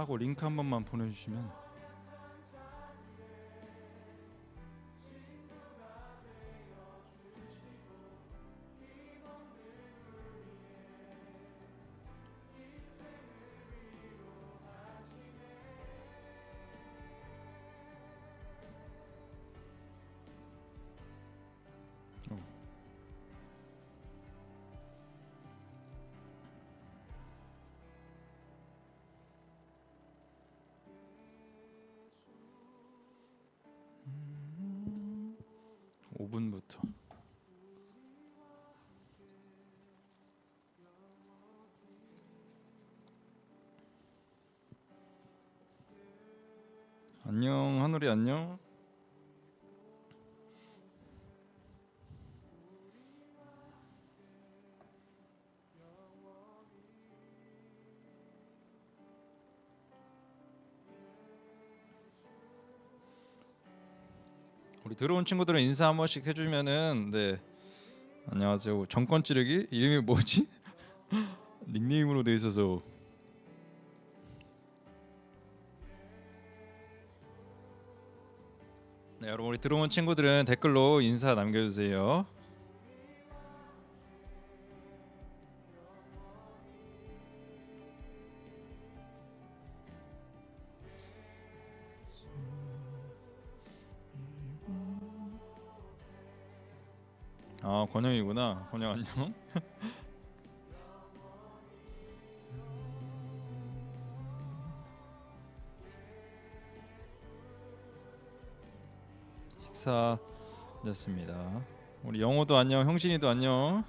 하고 링크 한 번만 보내주시면 안녕 하늘이 안녕. 우리 들어온 친구들은 인사 한 번씩 해주면은 네. 안녕하세요. 정권 찌르기? 이름이 뭐지? 닉네임으로 돼 있어서 우리 들어온 친구들은 댓글로 인사 남겨주세요. 아 권영이구나. 권영 안녕 식사 됐습니다 우리 영호도 안녕 형진이도 안녕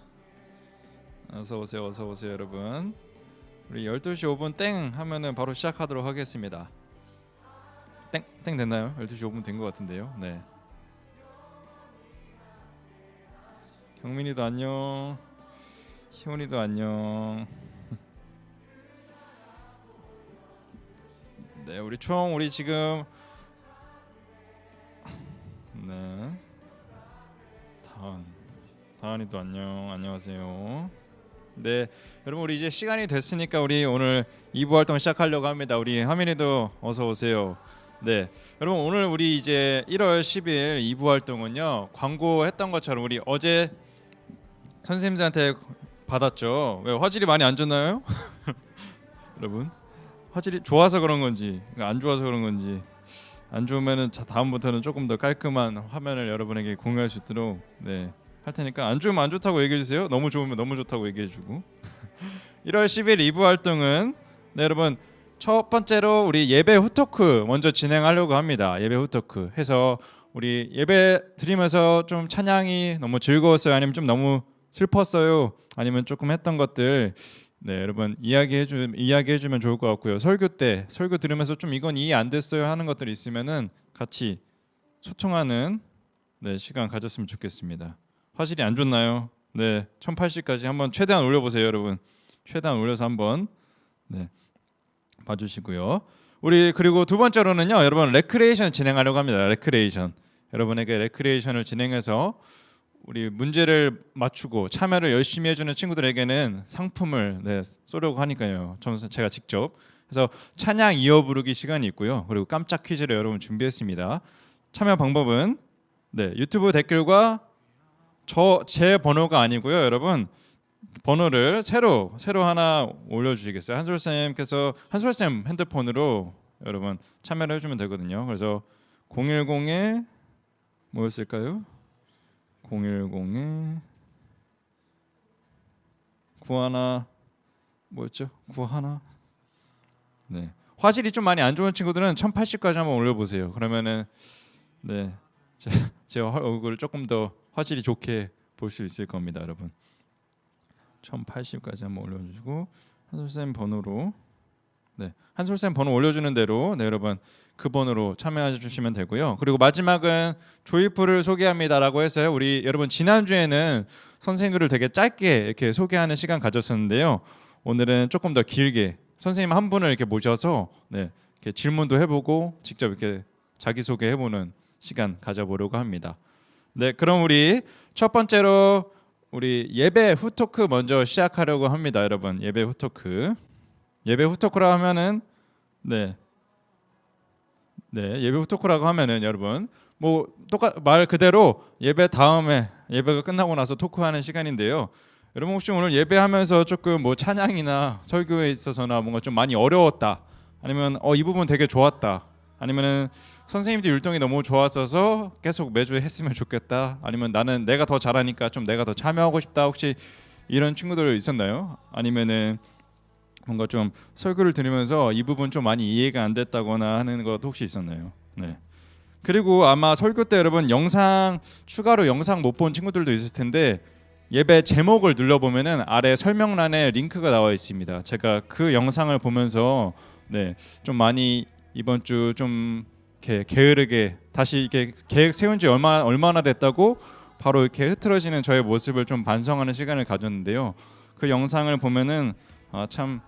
어서 오세요 어서 오세요 여러분 우리 12시 5분 땡 하면은 바로 시작하도록 하겠습니다 땡 땡 됐나요? 12시 5분 된 것 같은데요 네 경민이도 안녕. 희원이도 안녕. 네, 우리 총 우리 지금 다은이도 안녕. 안녕하세요. 네, 여러분 우리 이제 시간이 됐으니까 우리 오늘 2부 활동 시작하려고 합니다. 우리 하민이도 어서 오세요. 네, 여러분 오늘 우리 이제 1월 10일 2부 활동은요 광고했던 것처럼 우리 어제 선생님들한테 받았죠. 왜 화질이 많이 안 좋나요? 여러분 화질이 좋아서 그런 건지 안 좋아서 그런 건지 안 좋으면은 자 다음부터는 조금 더 깔끔한 화면을 여러분에게 공유할 수 있도록 네. 할 테니까 안 좋으면 안 좋다고 얘기해 주세요. 너무 좋으면 너무 좋다고 얘기해 주고. 1월 10일 2부 활동은 네 여러분 첫 번째로 우리 예배 후토크 먼저 진행하려고 합니다. 예배 후토크 해서 우리 예배 드리면서 좀 찬양이 너무 즐거웠어요. 아니면 좀 너무 슬펐어요. 아니면 조금 했던 것들 네 여러분 이야기해 주 이야기해 주면 좋을 것 같고요. 설교 때 설교 들으면서 좀 이건 이해 안 됐어요 하는 것들 있으면은 같이 소통하는 네 시간 가졌으면 좋겠습니다. 화질이 안 좋나요? 네 1080까지 한번 최대한 올려보세요, 여러분. 최대한 올려서 한번 네 봐주시고요. 우리 그리고 두 번째로는요, 여러분 레크레이션 진행하려고 합니다. 레크레이션 여러분에게 레크레이션을 진행해서 우리 문제를 맞추고 참여를 열심히 해주는 친구들에게는 상품을 네, 쏘려고 하니까요. 저는 제가 직접 그래서 찬양 이어 부르기 시간이 있고요. 그리고 깜짝 퀴즈를 여러분 준비했습니다. 참여 방법은 네 유튜브 댓글과 저 제 번호가 아니고요, 여러분 번호를 새로 새로 하나 올려주시겠어요? 한솔 쌤께서 한솔 쌤 핸드폰으로 여러분 참여를 해주면 되거든요. 그래서 010에 뭐였을까요? 010에 구하나 뭐였죠? 구하나 네 화질이 좀 많이 안 좋은 친구들은 1080까지 한번 올려보세요. 그러면은 네 제, 제 얼굴을 조금 더 화질이 좋게 볼 수 있을 겁니다, 여러분. 1080까지 한번 올려주시고 한솔쌤 번호로 네 한솔쌤 번호 올려주는 대로 네 여러분 그 번호로 참여해 주시면 되고요. 그리고 마지막은 조이풀을 소개합니다라고 해서요. 우리 여러분 지난 주에는 선생님들을 되게 짧게 이렇게 소개하는 시간 가졌었는데요. 오늘은 조금 더 길게 선생님 한 분을 이렇게 모셔서 네 이렇게 질문도 해보고 직접 이렇게 자기 소개 해보는 시간 가져보려고 합니다. 네 그럼 우리 첫 번째로 우리 예배 후토크 먼저 시작하려고 합니다, 여러분. 예배 후토크. 예배 후토크라 하면은 네. 네, 예배 후토크라고 하면은 여러분 뭐 똑같 말 그대로 예배 다음에 예배가 끝나고 나서 토크하는 시간인데요. 여러분 혹시 오늘 예배하면서 조금 뭐 찬양이나 설교에 있어서나 뭔가 좀 많이 어려웠다. 아니면 어 이 부분 되게 좋았다. 아니면은 선생님들 율동이 너무 좋았어서 계속 매주 했으면 좋겠다. 아니면 나는 내가 더 잘하니까 좀 내가 더 참여하고 싶다. 혹시 이런 친구들 있었나요? 아니면은 뭔가 좀 설교를 들으면서 이 부분 좀 많이 이해가 안 됐다거나 하는 것 혹시 있었나요? 네. 그리고 아마 설교 때 여러분 영상 추가로 영상 못 본 친구들도 있을 텐데 예배 제목을 눌러 보면은 아래 설명란에 링크가 나와 있습니다. 제가 그 영상을 보면서 네, 좀 많이 이번 주 좀 이렇게 게으르게 다시 이렇게 계획 세운 지 얼마 얼마나 됐다고 바로 이렇게 흐트러지는 저의 모습을 좀 반성하는 시간을 가졌는데요. 그 영상을 보면은 아, 참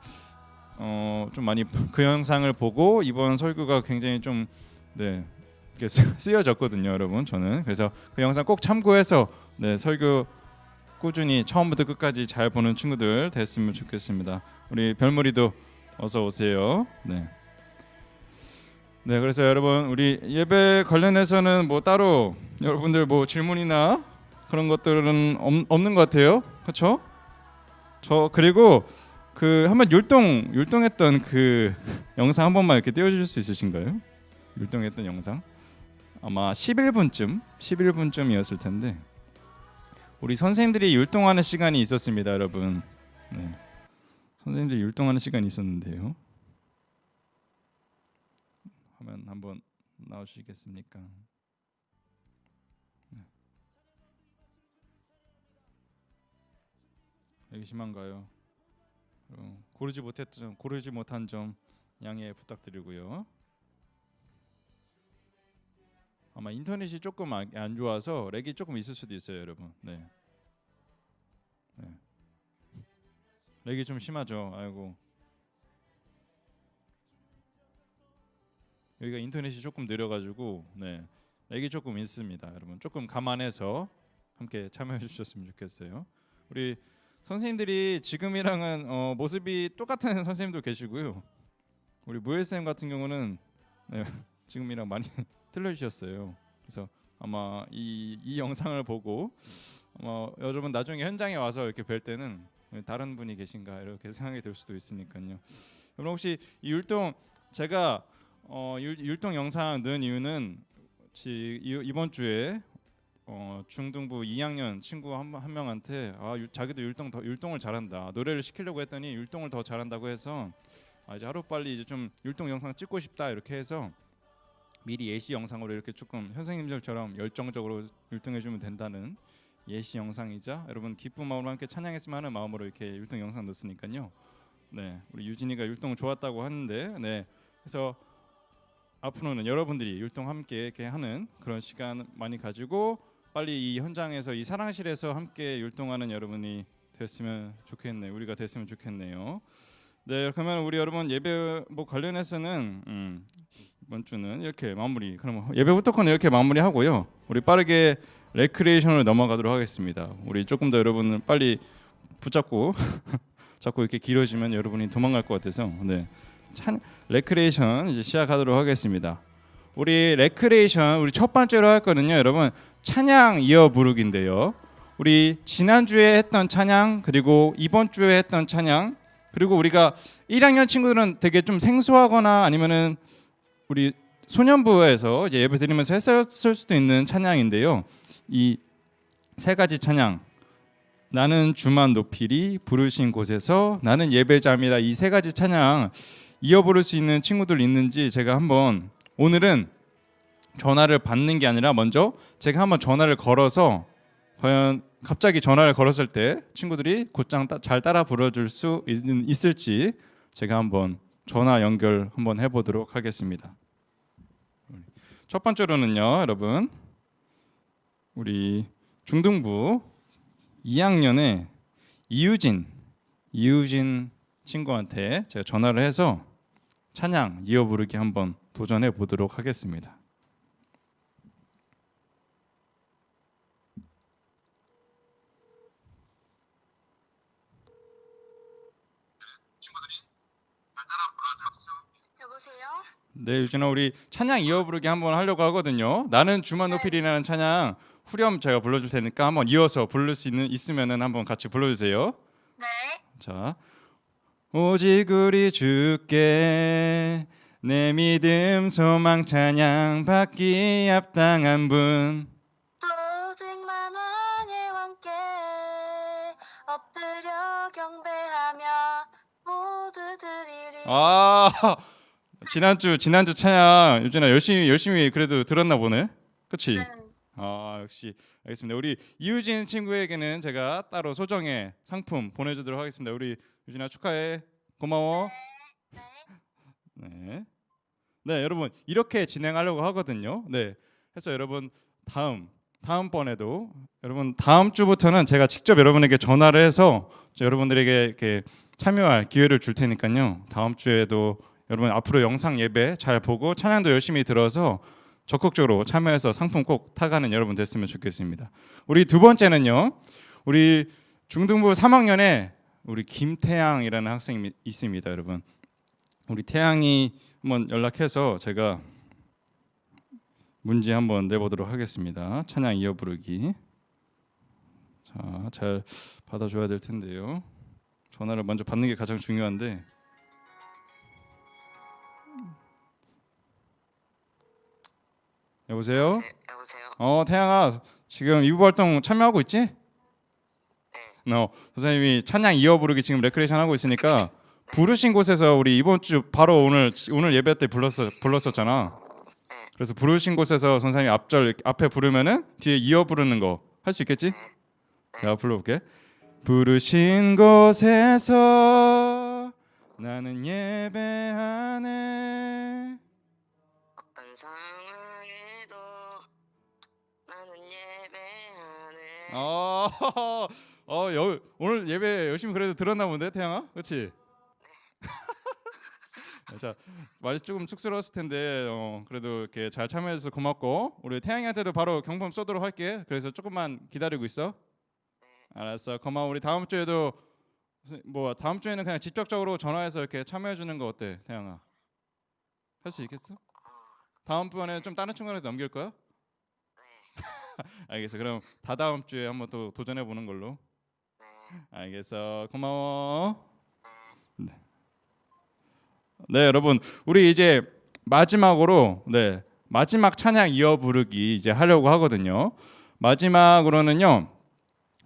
어, 좀 많이 그 영상을 보고 이번 설교가 굉장히 좀 네. 이렇게 쓰- 쓰여졌거든요, 여러분. 저는. 그래서 그 영상 꼭 참고해서 네, 설교 꾸준히 처음부터 끝까지 잘 보는 친구들 됐으면 좋겠습니다. 우리 별무리도 어서 오세요. 네. 네, 그래서 여러분 우리 예배 관련해서는 뭐 따로 여러분들 뭐 질문이나 그런 것들은 없, 없는 것 같아요. 그렇죠? 저 그리고 그 한번 율동 율동했던 그 영상 한 번만 이렇게 띄워주실 수 있으신가요? 율동했던 영상 아마 11분쯤 11분쯤이었을 텐데 우리 선생님들이 율동하는 시간이 있었습니다, 여러분. 네. 선생님들이 율동하는 시간이 있었는데요. 화면 한번 나와주시겠습니까? 네. 여기 심한가요? 어, 고르지 못했던 고르지 못한 점 양해 부탁드리고요. 아마 인터넷이 조금 안, 안 좋아서 렉이 조금 있을 수도 있어요, 여러분. 네. 네. 렉이 좀 심하죠. 아이고. 여기가 인터넷이 조금 느려가지고 네 렉이 조금 있습니다, 여러분. 조금 감안해서 함께 참여해 주셨으면 좋겠어요. 우리 선생님들이 지금이랑은 어, 모습이 똑같은 선생님도 계시고요. 우리 무엘 쌤 같은 경우는 네, 지금이랑 많이 틀려주셨어요. 그래서 아마 이, 이 영상을 보고 아마 여러분 나중에 현장에 와서 이렇게 뵐 때는 다른 분이 계신가 이렇게 생각이 들 수도 있으니까요. 여러분 혹시 이 율동 제가 어, 율, 율동 영상 넣은 이유는 지, 이, 이번 주에 어, 중등부 2학년 친구 한, 한 명한테 아, 유, 자기도 율동 더 율동을 잘한다 노래를 시키려고 했더니 율동을 더 잘한다고 해서 아, 이제 하루 빨리 이제 좀 율동 영상 찍고 싶다 이렇게 해서 미리 예시 영상으로 이렇게 조금 선생님들처럼 열정적으로 율동해 주면 된다는 예시 영상이자 여러분 기쁜 마음으로 함께 찬양했으면 하는 마음으로 이렇게 율동 영상 넣었으니까요. 네, 우리 유진이가 율동 좋았다고 하는데, 네, 그래서 앞으로는 여러분들이 율동 함께 이렇게 하는 그런 시간 많이 가지고 빨리 이 현장에서 이 사랑실에서 함께 율동하는 여러분이 됐으면 좋겠네요. 우리가 됐으면 좋겠네요. 네, 그러면 우리 여러분 예배 뭐 관련해서는 음, 이번 주는 이렇게 마무리. 그럼 예배부터는 이렇게 마무리하고요. 우리 빠르게 레크레이션으로 넘어가도록 하겠습니다. 우리 조금 더 여러분을 빨리 붙잡고 자꾸 이렇게 길어지면 여러분이 도망갈 것 같아서 네. 찬 레크레이션 이제 시작하도록 하겠습니다. 우리 레크레이션 우리 첫 번째로 할 거는요, 여러분 찬양 이어 부르기인데요. 우리 지난주에 했던 찬양 그리고 이번 주에 했던 찬양 그리고 우리가 1학년 친구들은 되게 좀 생소하거나 아니면은 우리 소년부에서 이제 예배 드리면서 했었을 수도 있는 찬양인데요. 이 세 가지 찬양 나는 주만 높이리 부르신 곳에서 나는 예배자입니다. 이 세 가지 찬양 이어 부를 수 있는 친구들 있는지 제가 한번 오늘은 전화를 받는 게 아니라 먼저 제가 한번 전화를 걸어서 과연 갑자기 전화를 걸었을 때 친구들이 곧장 따, 잘 따라 불러줄 수 있, 있을지 제가 한번 전화 연결 한번 해보도록 하겠습니다. 첫 번째로는요, 여러분 우리 중등부 2학년의 이유진 이유진 친구한테 제가 전화를 해서 찬양 이어 부르기 한번 도전해 보도록 하겠습니다. 여보세요? 네, 유진아 우리 찬양 이어 부르기 한번 하려고 하거든요. 나는 주만 높이리라는 찬양 후렴 제가 불러줄 테니까 한번 이어서 부를 수 있는 있으면은 한번 같이 불러주세요. 네. 자, 오직 우리 주께 내 믿음 소망 찬양 받기 합당한 분. 오직 만왕의 왕께 엎드려 경배하며 모두 드리리. 아, 지난주 지난주 찬양 유진아 열심히 열심히 그래도 들었나 보네. 그렇지? 네. 아 역시 알겠습니다. 우리 이유진 친구에게는 제가 따로 소정의 상품 보내주도록 하겠습니다. 우리 유진아 축하해. 고마워. 네. 네. 네 여러분 이렇게 진행하려고 하거든요. 네. 해서 여러분 다음 다음 번에도 여러분 다음 주부터는 제가 직접 여러분에게 전화를 해서 저 여러분들에게 이렇게 참여할 기회를 줄 테니까요. 다음 주에도 여러분 앞으로 영상 예배 잘 보고 찬양도 열심히 들어서 적극적으로 참여해서 상품 꼭 타가는 여러분 됐으면 좋겠습니다. 우리 두 번째는요. 우리 중등부 3학년에 우리 김태양이라는 학생이 있습니다, 여러분. 우리 태양이 한번 연락해서 제가 문제 한번 내보도록 하겠습니다. 찬양 이어 부르기. 자, 잘 받아줘야 될 텐데요. 전화를 먼저 받는 게 가장 중요한데. 여보세요? 여보세요? 여보세요? 어 태양아 지금 이부 활동 참여하고 있지? 네. 어 선생님이 찬양 이어 부르기 지금 레크레이션 하고 있으니까 부르신 곳에서 우리 이번 주 바로 오늘 오늘 예배 때 불렀어 불렀었잖아. 그래서 부르신 곳에서 선생님이 앞절 앞에 부르면은 뒤에 이어 부르는 거 할 수 있겠지? 내가 불러볼게. 부르신 곳에서 나는 예배하네. 어떤 상 어, 어 여, 오늘 예배 열심히 그래도 들었나 본데 태양아, 그렇지? 자 말이 조금 쑥스러웠을 텐데 어, 그래도 이렇게 잘 참여해줘서 고맙고 우리 태양이한테도 바로 경품 쏘도록 할게. 그래서 조금만 기다리고 있어. 알았어, 고마워. 우리 다음 주에도 뭐 다음 주에는 그냥 직접적으로 전화해서 이렇게 참여해주는 거 어때, 태양아? 할 수 있겠어? 다음 번에 좀 다른 친구한테 넘길 거야? 알겠어. 그럼 다다음 주에 한번 또 도전해 보는 걸로. 네. 알겠어. 고마워. 네. 네, 여러분. 우리 이제 마지막으로 네. 마지막 찬양 이어 부르기 이제 하려고 하거든요. 마지막으로는요.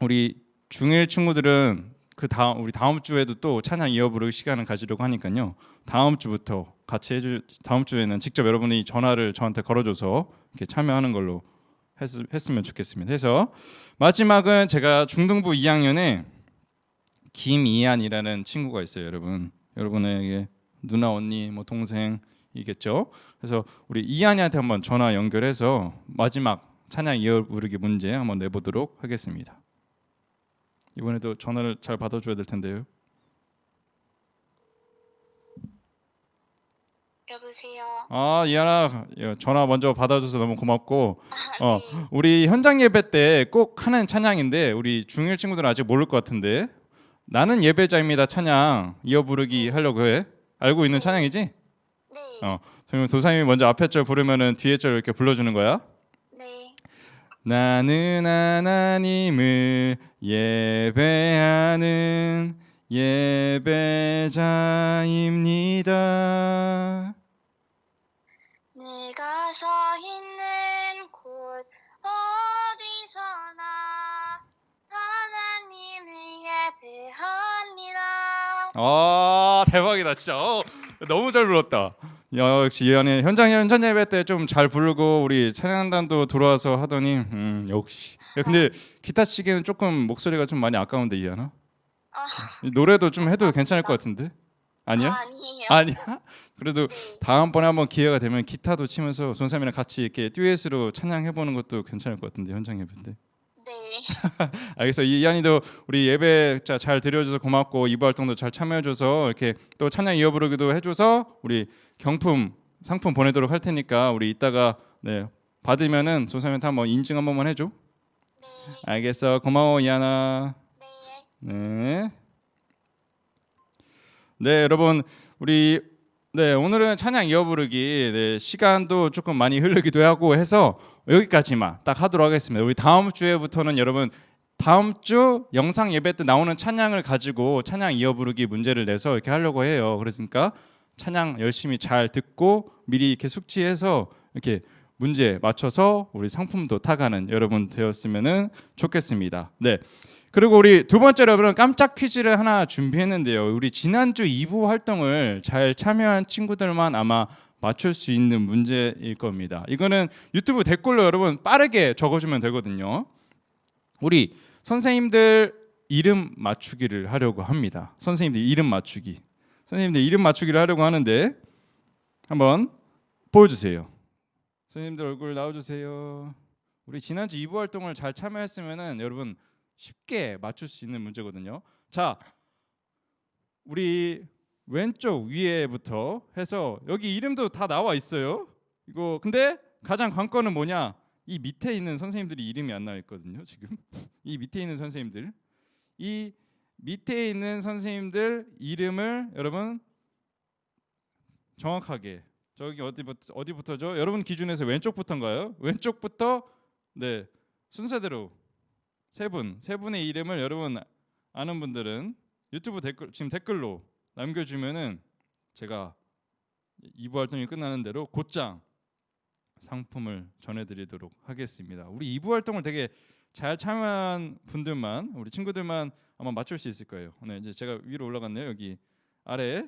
우리 중1 친구들은 그 다음 우리 다음 주에도 또 찬양 이어 부르기 시간을 가지려고 하니까요. 다음 주부터 같이 해주 다음 주에는 직접 여러분이 전화를 저한테 걸어줘서 이렇게 참여하는 걸로 했, 했으면 좋겠습니다. 해서 마지막은 제가 중등부 2학년에 김이한이라는 친구가 있어요, 여러분. 여러분에게 누나 언니 뭐 동생이겠죠. 그래서 우리 이한이한테 한번 전화 연결해서 마지막 찬양 이어 부르기 문제 한번 내보도록 하겠습니다. 이번에도 전화를 잘 받아줘야 될 텐데요. 여보세요. 아 이한아 야, 전화 먼저 받아줘서 너무 고맙고 아, 어 네. 우리 현장 예배 때 꼭 하는 찬양인데 우리 중1 친구들은 아직 모를 것 같은데 나는 예배자입니다 찬양 이어 부르기 하려고 해 알고 있는 찬양이지? 네. 어 그러면 도사님이 먼저 앞에 절 부르면은 뒤에 절 이렇게 불러주는 거야. 네. 나는 하나님을 예배하는 예배자입니다. 서 있는 곳 어디서나 하나님을 예배합니다. 아 대박이다 진짜. 어, 너무 잘 불렀다. 야 역시 이한이 현장 현장 예배 때 좀 잘 부르고 우리 찬양단도 들어와서 하더니 음 역시. 야, 근데 기타 치기는 조금 목소리가 좀 많이 아까운데 이한아. 아, 노래도 좀 해도 괜찮을 것 같은데 아니야? 아니에요. 아니야? 그래도 네. 다음번에 한번 기회가 되면 기타도 치면서 손삼이랑 같이 이렇게 듀엣으로 찬양해 보는 것도 괜찮을 것 같은데 현장 예배 때. 네. 알겠어. 이한이도 우리 예배 자, 잘 드려줘서 고맙고 이부 활동도 잘 참여해줘서 이렇게 또 찬양 이어 부르기도 해줘서 우리 경품 상품 보내도록 할 테니까 우리 이따가 네 받으면은 손삼이한테 한번 인증 한 번만 해줘. 네. 알겠어. 고마워 이한아. 네. 네. 네, 여러분 우리 네, 오늘은 찬양 이어 부르기 네, 시간도 조금 많이 흐르기도 하고 해서 여기까지만 딱 하도록 하겠습니다. 우리 다음 주에부터는 여러분 다음 주 영상 예배 때 나오는 찬양을 가지고 찬양 이어 부르기 문제를 내서 이렇게 하려고 해요. 그러니까 찬양 열심히 잘 듣고 미리 이렇게 숙지해서 이렇게 문제 맞춰서 우리 상품도 타가는 여러분 되었으면은 좋겠습니다. 네. 그리고 우리 두 번째로 여러분 깜짝 퀴즈를 하나 준비했는데요. 우리 지난주 2부 활동을 잘 참여한 친구들만 아마 맞출 수 있는 문제일 겁니다. 이거는 유튜브 댓글로 여러분 빠르게 적어주면 되거든요. 우리 선생님들 이름 맞추기를 하려고 합니다. 선생님들 이름 맞추기. 선생님들 이름 맞추기를 하려고 하는데 한번 보여주세요. 선생님들 얼굴 나와주세요. 우리 지난주 2부 활동을 잘 참여했으면은 여러분 쉽게 맞출 수 있는 문제거든요. 자, 우리 왼쪽 위에부터 해서 여기 이름도 다 나와 있어요. 이거 근데 가장 관건은 뭐냐? 이 밑에 있는 선생님들이 이름이 안 나와 있거든요. 지금 이 밑에 있는 선생님들, 이 밑에 있는 선생님들 이름을 여러분 정확하게 저기 어디부터 어디부터죠? 여러분 기준에서 왼쪽부터인가요? 왼쪽부터 네 순서대로 세 분, 세 분의 이름을 여러분 아는 분들은 유튜브 댓글 지금 댓글로 남겨주면은 제가 2부 활동이 끝나는 대로 곧장 상품을 전해드리도록 하겠습니다. 우리 2부 활동을 되게 잘 참여한 분들만 우리 친구들만 아마 맞출 수 있을 거예요. 네, 이제 제가 위로 올라갔네요. 여기 아래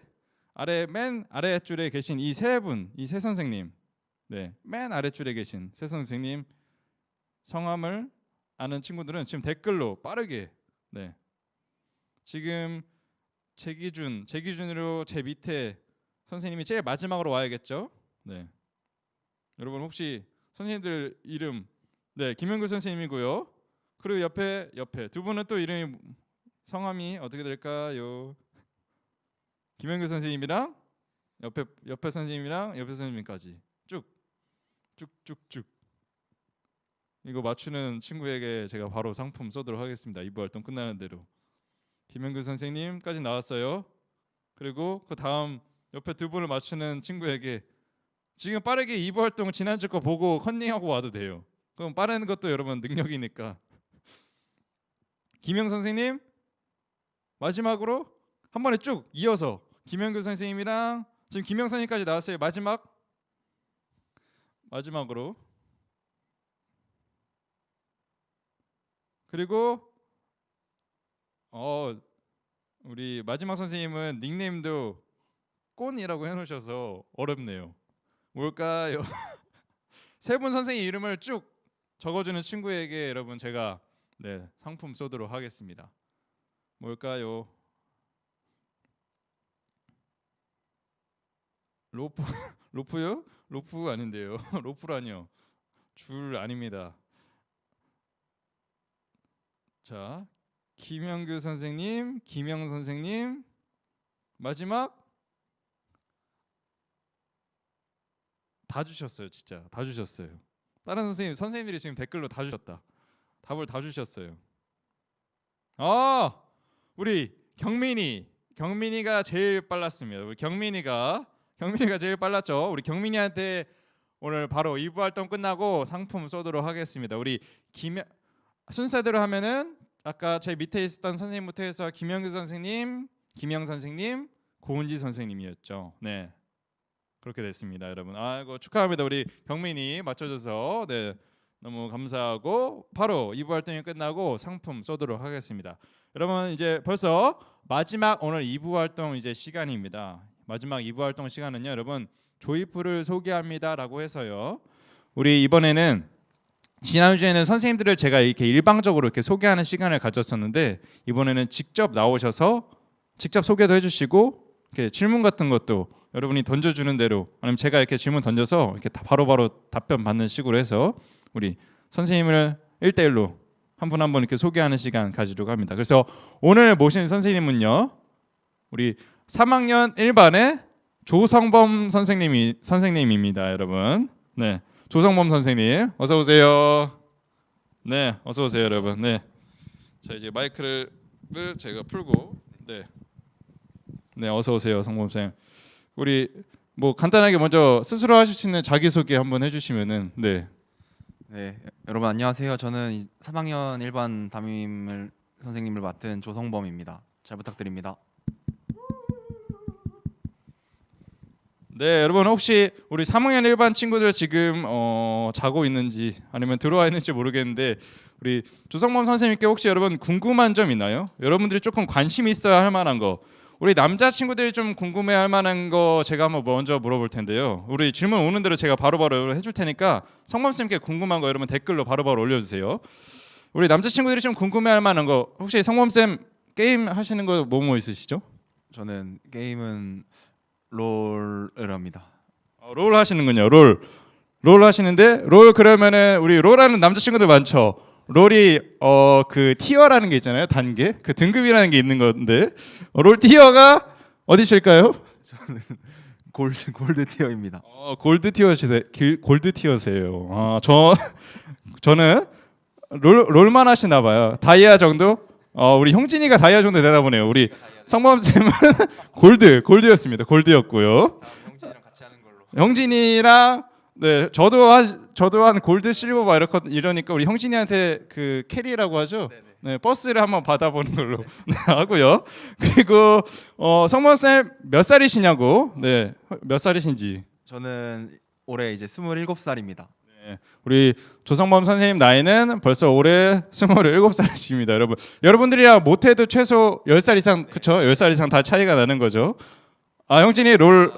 아래 맨 아래 줄에 계신 이 세 분, 이 세 선생님, 네, 맨 아래 줄에 계신 세 선생님 성함을 아는 친구들은 지금 댓글로 빠르게 네. 지금 제 기준 제 기준으로 제 밑에 선생님이 제일 마지막으로 와야겠죠? 네. 여러분 혹시 선생님들 이름 네 김영규 선생님이고요. 그리고 옆에 옆에 두 분은 또 이름이 성함이 어떻게 될까요? 김영규 선생님이랑 옆에 옆에 선생님이랑 옆에 선생님까지. 쭉 쭉쭉쭉 이거 맞추는 친구에게 제가 바로 상품 쏘도록 하겠습니다. 2부 활동 끝나는 대로. 김영규 선생님까지 나왔어요. 그리고 그 다음 옆에 두 분을 맞추는 친구에게 지금 빠르게 2부 활동 지난주 거 보고 컨닝하고 와도 돼요. 그럼 빠른 것도 여러분 능력이니까. 김영 선생님 마지막으로 한 번에 쭉 이어서 김영규 선생님이랑 지금 김영 선생님까지 나왔어요. 마지막 마지막으로 그리고 어 우리 마지막 선생님은 닉네임도 꼰이라고 해놓으셔서 어렵네요. 뭘까요? 세 분 선생님 이름을 쭉 적어주는 친구에게 여러분 제가 네 상품 쏘도록 하겠습니다. 뭘까요? 로프 로프요? 로프 아닌데요. 로프라니요. 줄 아닙니다. 자, 김영규 선생님, 김영 선생님, 마지막 다 주셨어요, 진짜 다 주셨어요. 다른 선생님, 선생님들이 지금 댓글로 다 주셨다. 답을 다 주셨어요. 아, 우리 경민이, 경민이가 제일 빨랐습니다. 우리 경민이가, 경민이가 제일 빨랐죠. 우리 경민이한테 오늘 바로 2부 활동 끝나고 상품 쏘도록 하겠습니다. 우리 김 순서대로 하면은 아까 제 밑에 있었던 선생님부터 해서 김영규 선생님, 김영 선생님, 고은지 선생님이었죠. 네. 그렇게 됐습니다, 여러분. 아이고 축하합니다. 우리 경민이 맞춰줘서 네 너무 감사하고 바로 2부 활동이 끝나고 상품 쏘도록 하겠습니다. 여러분 이제 벌써 마지막 오늘 2부 활동 이제 시간입니다. 마지막 2부 활동 시간은요, 여러분 조이풀을 소개합니다라고 해서요. 우리 이번에는 지난주에는 선생님들을 제가 이렇게 일방적으로 이렇게 소개하는 시간을 가졌었는데 이번에는 직접 나오셔서 직접 소개도 해주시고 이렇게 질문 같은 것도 여러분이 던져주는 대로 아니면 제가 이렇게 질문 던져서 이렇게 다 바로 바로 답변 받는 식으로 해서 우리 선생님을 1대1로 한 분 한 분 이렇게 소개하는 시간 가지려고 합니다. 그래서 오늘 모신 선생님은요. 우리 3학년 1반의 조성범 선생님이 선생님입니다, 여러분. 네. 조성범 선생님 어서 오세요. 네, 어서 오세요, 여러분. 네, 자 이제 마이크를 제가 풀고 네, 네 어서 오세요, 성범 쌤. 우리 뭐 간단하게 먼저 스스로 하실 수 있는 자기 소개 한번 해주시면은 네. 네, 여러분 안녕하세요. 저는 이 3학년 1반 담임을 선생님을 맡은 조성범입니다. 잘 부탁드립니다. 네, 여러분 혹시 우리 3학년 일반 친구들 지금 어, 자고 있는지 아니면 들어와 있는지 모르겠는데 우리 조성범 선생님께 혹시 여러분 궁금한 점 있나요? 여러분들이 조금 관심 있어야 할 만한 거. 우리 남자 친구들이 좀 궁금해 할 만한 거 제가 한번 먼저 물어볼 텐데요. 우리 질문 오는 대로 제가 바로바로 해줄 테니까 성범 쌤께 궁금한 거 여러분 댓글로 바로 바로 올려주세요. 우리 남자 친구들이 좀 궁금해 할 만한 거 혹시 성범 쌤 게임 하시는 거 뭐뭐 있으시죠? 저는 게임은 롤을 합니다. 어, 롤 하시는군요. 롤. 롤 하시는데 롤 그러면은 우리 롤하는 남자친구들 많죠. 롤이 어 그 티어라는 게 있잖아요. 단계. 그 등급이라는 게 있는 건데 어, 롤 티어가 어디실까요? 골드 골드 티어입니다. 어 골드 티어시세 골드 티어세요. 아 저 저는 롤 롤만 하시나 봐요. 다이아 정도? 어 우리 형진이가 다이아 정도 되나 보네요. 우리 성범 쌤은 골드 골드였습니다. 골드였고요. 형진이랑 같이 하는 걸로. 형진이랑 네 저도 하, 저도 한 골드 실버 막 이렇게 이러니까 우리 형진이한테 그 캐리라고 하죠. 네 버스를 한번 받아보는 걸로 네, 하고요. 그리고 어, 성범 쌤몇 살이시냐고? 네 몇 살이신지. 저는 올해 이제 27살입니다. 네, 우리 조성범 선생님 나이는 벌써 올해 27살이십니다, 여러분. 여러분들이랑 못 해도 최소 10살 이상, 그쵸? 10살 이상 다 차이가 나는 거죠. 아, 형진이 롤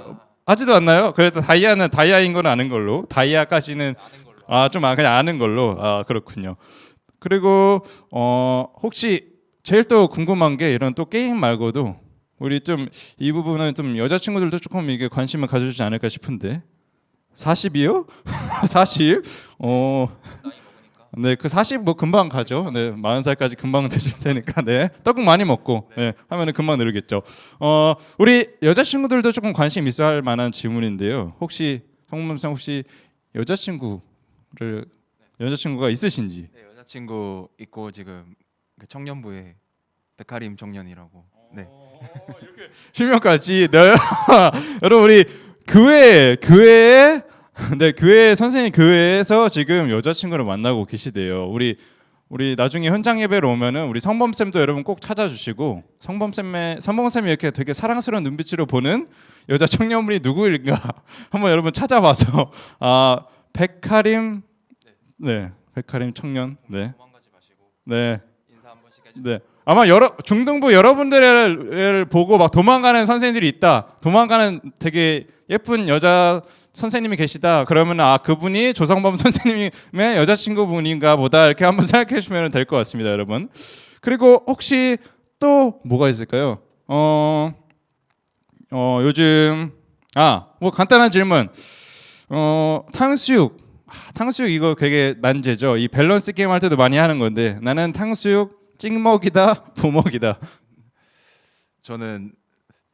하지도 않나요? 그래도 다이아는 다이아인 건 아는 걸로. 다이아까지는 아, 좀 아- 그냥 아는 걸로. 아, 그렇군요. 그리고 어, 혹시 제일 또 궁금한 게 이런 또 게임 말고도 우리 좀 이 부분은 좀 여자 친구들도 조금 이게 관심을 가져주지 않을까 싶은데 40이요? 40? 어. 네, 그 40 뭐 금방 가죠. 네, 40살까지 금방 드실 테니까 네. 떡국 많이 먹고 네, 하면은 금방 늘겠죠. 어, 우리 여자친구들도 조금 관심 있어 할 만한 질문인데요. 혹시 성범상 혹시 여자친구를 여자친구가 있으신지? 네, 여자친구 있고 지금 그 청년부에 백하림 청년이라고. 네. 실명까지 네. 여러분 우리 교회 교회에 네 교회 선생님 교회에서 지금 여자친구를 만나고 계시대요. 우리 우리 나중에 현장 예배로 오면은 우리 성범 쌤도 여러분 꼭 찾아주시고 성범 쌤의 성범 쌤이 이렇게 되게 사랑스러운 눈빛으로 보는 여자 청년분이 누구일까 한번 여러분 찾아봐서 아 백하림 네 백하림 청년 네 마시고 네. 인사 한 번씩 해주세요. 네. 아마 여러 중등부 여러분들을 보고 막 도망가는 선생님들이 있다. 도망가는 되게 예쁜 여자 선생님이 계시다. 그러면 아 그분이 조성범 선생님의 여자친구분인가 보다 이렇게 한번 생각해 주시면 될 것 같습니다, 여러분. 그리고 혹시 또 뭐가 있을까요? 어, 어 요즘 아 뭐 간단한 질문. 어 탕수육 아, 탕수육 이거 되게 난제죠. 이 밸런스 게임 할 때도 많이 하는 건데 나는 탕수육 찍먹이다 부먹이다. 저는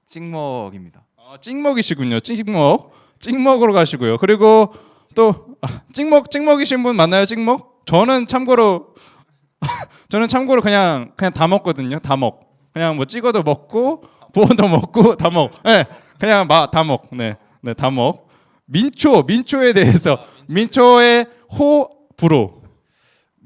찍먹입니다. 아, 찍먹이시군요. 찍먹 찍먹으로 가시고요. 그리고 또 아, 찍먹 찍먹이신 분 맞나요? 찍먹? 저는 참고로 저는 참고로 그냥 그냥 다 먹거든요. 다 먹. 그냥 뭐 찍어도 먹고 부어도 먹고 다 먹. 네, 그냥 마, 다 먹. 네, 네, 다 먹. 민초 민초에 대해서 민초의 호 불호.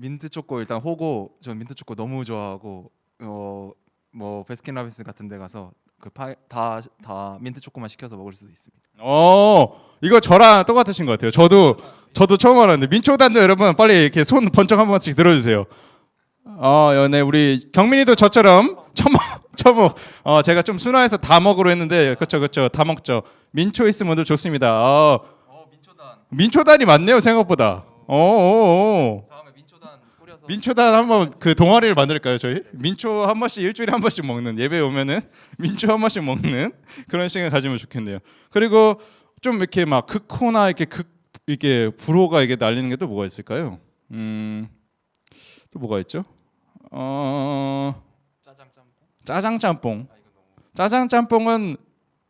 민트 초코 일단 호고 전 민트 초코 너무 좋아하고 어 뭐 베스킨라빈스 같은 데 가서 그다다 민트 초코만 시켜서 먹을 수도 있습니다. 어 이거 저랑 똑같으신 것 같아요. 저도 저도 처음 알았는데 민초단도 여러분 빨리 이렇게 손 번쩍 한 번씩 들어주세요. 어, 연애 우리 경민이도 저처럼 처먹 처먹. 어 제가 좀 순화해서 다 먹으로 했는데 그렇죠 그렇죠 다 먹죠. 민초 있으면 분들 좋습니다. 어, 어 민초단 민초단이 많네요 생각보다. 어, 어, 어. 민초단 한번 그 동아리를 만들까요 저희? 민초 한 번씩 일주일에 한 번씩 먹는 예배 오면은 민초 한 번씩 먹는 그런 시간 가지면 좋겠네요. 그리고 좀 이렇게 막 극호나 이렇게 극 이렇게 불호가 이게 날리는 게 또 뭐가 있을까요? 음, 또 뭐가 있죠? 어, 짜장 짬뽕. 짜장 짬뽕. 짜장 짬뽕은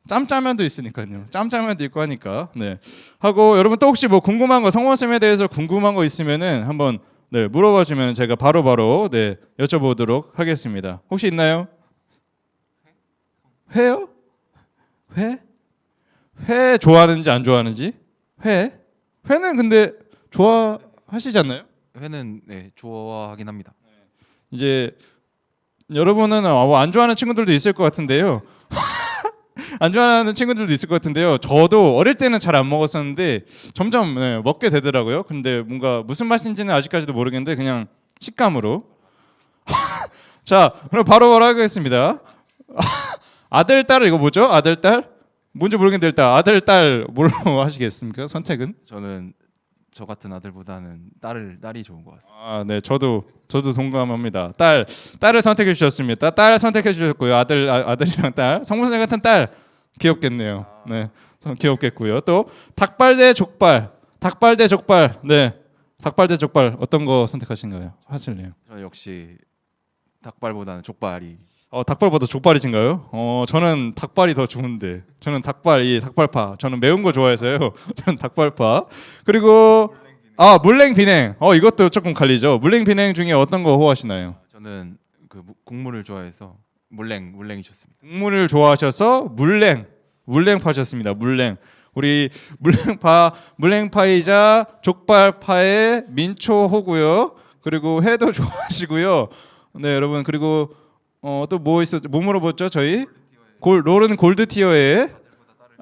짬짜면도 있으니까요. 짬짜면도 있고 하니까. 네. 하고 여러분 또 혹시 뭐 궁금한 거 성원 쌤에 대해서 궁금한 거 있으면은 한번 네, 물어봐 주면 제가 바로 바로 네, 여쭤보도록 하겠습니다. 혹시 있나요? 회요? 회? 회 좋아하는지 안 좋아하는지? 회? 회는 근데 좋아하시지 않나요? 회는 네 좋아하긴 합니다. 이제 여러분은 어, 안 좋아하는 친구들도 있을 것 같은데요. 안 좋아하는 친구들도 있을 것 같은데요. 저도 어릴 때는 잘 안 먹었었는데 점점 네, 먹게 되더라고요. 근데 뭔가 무슨 맛인지는 아직까지도 모르겠는데 그냥 식감으로. 자, 그럼 바로 바로 하겠습니다. 아들 딸 이거 뭐죠? 아들 딸? 뭔지 모르겠는데 일단 아들 딸 뭘로 하시겠습니까? 선택은? 저는 저 같은 아들보다는 딸을 딸이 좋은 것 같습니다. 아, 네, 저도 저도 동감합니다. 딸 딸을 선택해 주셨습니다. 딸 선택해 주셨고요. 아들 아, 아들이랑 딸 성문생 같은 딸 귀엽겠네요. 네, 참 귀엽겠고요. 또 닭발 대 족발, 닭발 대 족발. 네, 닭발 대 족발 어떤 거 선택하신가요? 하실래요? 저는 역시 닭발보다는 족발이 어, 닭발보다 족발이신가요? 어, 저는 닭발이 더 좋은데. 저는 닭발 이 닭발파. 저는 매운 거 좋아해서요. 저는 닭발파. 그리고 아 물냉 비냉. 어 이것도 조금 갈리죠. 물냉 비냉 중에 어떤 거 호하시나요? 저는 그 무- 국물을 좋아해서 물냉 물냉이 좋습니다. 국물을 좋아하셔서 물냉 물냉 파셨습니다. 물냉 우리 물냉파 물냉파이자 족발파의 민초호고요. 그리고 회도 좋아하시고요. 네 여러분 그리고 어, 또 뭐 있었죠? 뭐 물어봤죠 저희? 골 롤은 골드 티어에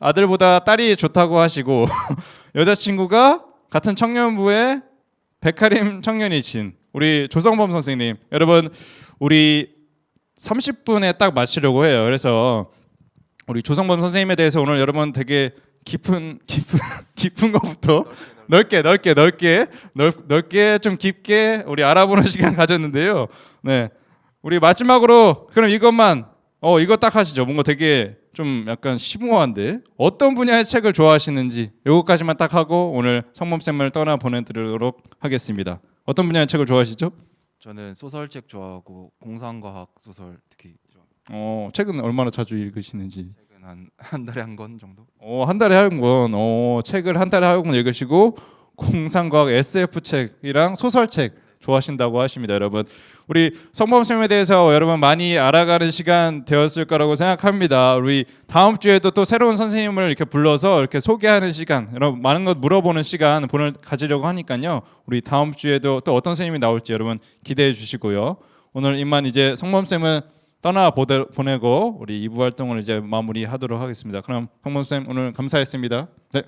아들보다 딸이 좋다고 하시고 여자친구가 같은 청년부의 백하림 청년이신 우리 조성범 선생님 여러분 우리 30분에 딱 마치려고 해요. 그래서 우리 조성범 선생님에 대해서 오늘 여러분 되게 깊은 깊은 깊은 것부터 넓게 넓게 넓게 넓, 넓게 좀 깊게 우리 알아보는 시간 가졌는데요. 네. 우리 마지막으로 그럼 이것만 어 이거 딱 하시죠. 뭔가 되게 좀 약간 심오한데 어떤 분야의 책을 좋아하시는지 요거까지만 딱 하고 오늘 성범 쌤을 떠나 보내드리도록 하겠습니다. 어떤 분야의 책을 좋아하시죠? 저는 소설책 좋아하고 공상과학 소설 특히 좋아합니다. 어 책은 얼마나 자주 읽으시는지. 책은 한한 달에 한 권 정도. 어, 한 달에 한 권, 어, 책을 한 달에 한 권 읽으시고 공상과학 SF 책이랑 소설책 좋아하신다고 하십니다, 여러분. 우리 성범 쌤에 대해서 여러분 많이 알아가는 시간 되었을 거라고 생각합니다. 우리 다음 주에도 또 새로운 선생님을 이렇게 불러서 이렇게 소개하는 시간, 여러분 많은 것 물어보는 시간 보내 가지려고 하니까요. 우리 다음 주에도 또 어떤 선생님이 나올지 여러분 기대해 주시고요. 오늘 이만 이제 성범 쌤은 떠나 보내, 보내고 우리 2부 활동을 이제 마무리하도록 하겠습니다. 그럼 성범 쌤 오늘 감사했습니다. 네.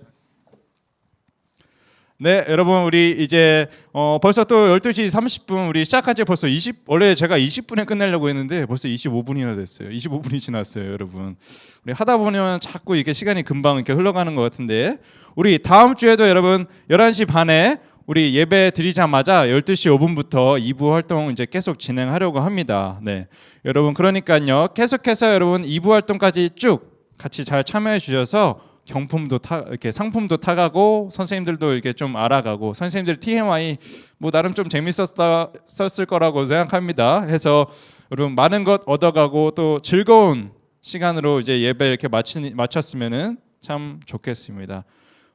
네, 여러분 우리 이제 어, 벌써 또 12시 30분 우리 시작한 지 벌써 20 원래 제가 20분에 끝내려고 했는데 벌써 25분이나 됐어요. 25분이 지났어요, 여러분. 우리 하다 보면 자꾸 이게 시간이 금방 이렇게 흘러가는 것 같은데 우리 다음 주에도 여러분 11시 반에 우리 예배 드리자마자 12시 5분부터 2부 활동 이제 계속 진행하려고 합니다. 네. 여러분 그러니까요. 계속해서 여러분 2부 활동까지 쭉 같이 잘 참여해 주셔서 경품도 타 이렇게 상품도 타가고 선생님들도 이렇게 좀 알아가고 선생님들 TMI 뭐 나름 좀 재밌었다 썼을 거라고 생각합니다. 해서 여러분 많은 것 얻어가고 또 즐거운 시간으로 이제 예배 이렇게 마치, 마쳤으면은 참 좋겠습니다.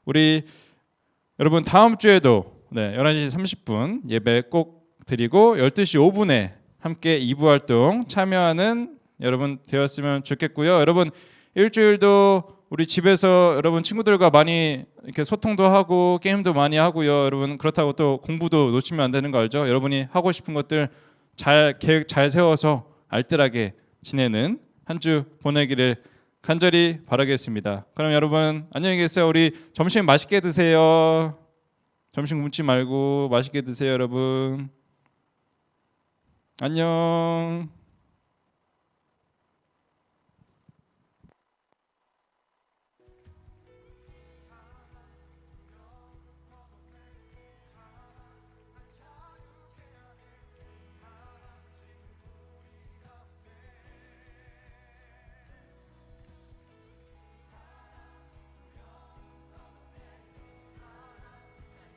우리 여러분 다음 주에도 네, 11시 30분 예배 꼭 드리고 12시 5분에 함께 2부 활동 참여하는 여러분 되었으면 좋겠고요. 여러분 일주일도 우리 집에서 여러분 친구들과 많이 이렇게 소통도 하고 게임도 많이 하고요. 여러분 그렇다고 또 공부도 놓치면 안 되는 거 알죠? 여러분이 하고 싶은 것들 잘 계획 잘 세워서 알뜰하게 지내는 한 주 보내기를 간절히 바라겠습니다. 그럼 여러분 안녕히 계세요. 우리 점심 맛있게 드세요. 점심 굶지 말고 맛있게 드세요, 여러분. 안녕.